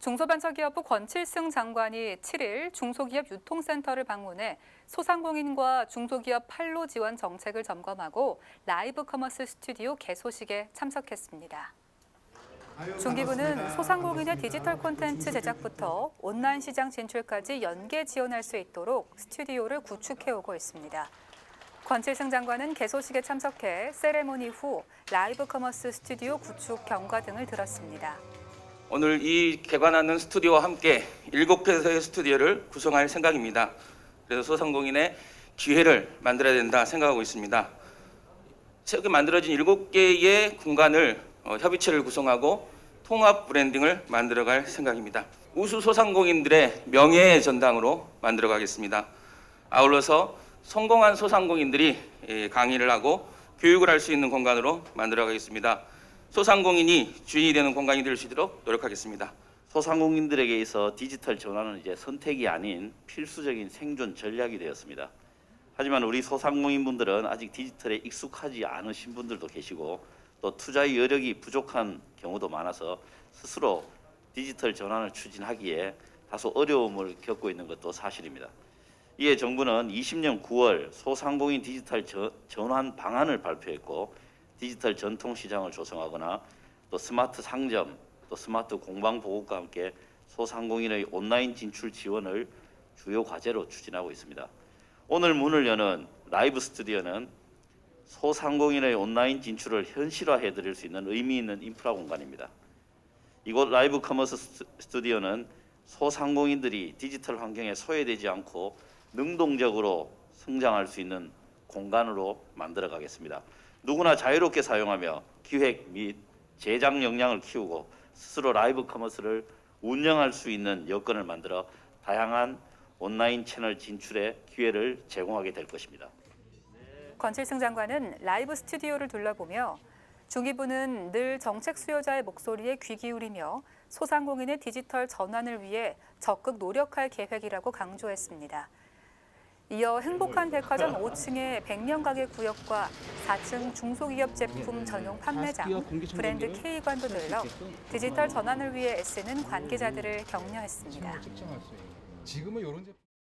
중소벤처기업부 권칠승 장관이 7일 중소기업 유통센터를 방문해 소상공인과 중소기업 판로 지원 정책을 점검하고 라이브 커머스 스튜디오 개소식에 참석했습니다. 중기부는 소상공인의 디지털 콘텐츠 제작부터 온라인 시장 진출까지 연계 지원할 수 있도록 스튜디오를 구축해 오고 있습니다. 권칠승 장관은 개소식에 참석해 세레모니 후 라이브 커머스 스튜디오 구축 경과 등을 들었습니다. 오늘 이 개관하는 스튜디오와 함께 일곱 개의 스튜디오를 구성할 생각입니다. 그래서 소상공인의 기회를 만들어야 된다 생각하고 있습니다. 새롭게 만들어진 일곱 개의 공간을 어, 협의체를 구성하고 통합 브랜딩을 만들어갈 생각입니다. 우수 소상공인들의 명예의 전당으로 만들어가겠습니다. 아울러서 성공한 소상공인들이 예, 강의를 하고 교육을 할 수 있는 공간으로 만들어가겠습니다. 소상공인이 주인이 되는 공간이 될 수 있도록 노력하겠습니다. 소상공인들에게 있어 디지털 전환은 이제 선택이 아닌 필수적인 생존 전략이 되었습니다. 하지만 우리 소상공인분들은 아직 디지털에 익숙하지 않으신 분들도 계시고 또 투자의 여력이 부족한 경우도 많아서 스스로 디지털 전환을 추진하기에 다소 어려움을 겪고 있는 것도 사실입니다. 이에 정부는 20년 9월 소상공인 디지털 저- 전환 방안을 발표했고 디지털 전통 시장을 조성하거나 또 스마트 상점, 또 스마트 공방 보급과 함께 소상공인의 온라인 진출 지원을 주요 과제로 추진하고 있습니다. 오늘 문을 여는 라이브 스튜디오는 소상공인의 온라인 진출을 현실화해 드릴 수 있는 의미 있는 인프라 공간입니다. 이곳 라이브 커머스 스튜- 스튜디오는 소상공인들이 디지털 환경에 소외되지 않고 능동적으로 성장할 수 있는 공간으로 만들어 가겠습니다. 누구나 자유롭게 사용하며 기획 및 제작 역량을 키우고 스스로 라이브 커머스를 운영할 수 있는 여건을 만들어 다양한 온라인 채널 진출의 기회를 제공하게 될 것입니다. 권칠승 장관은 라이브 스튜디오를 둘러보며 중기부는 늘 정책 수요자의 목소리에 귀 기울이며 소상공인의 디지털 전환을 위해 적극 노력할 계획이라고 강조했습니다. 이어 행복한 백화점 5층의 100년 가게 구역과 4층 중소기업 제품 전용 판매장, 브랜드 K관도 들러 디지털 전환을 위해 애쓰는 관계자들을 격려했습니다. 지금은 이런 제품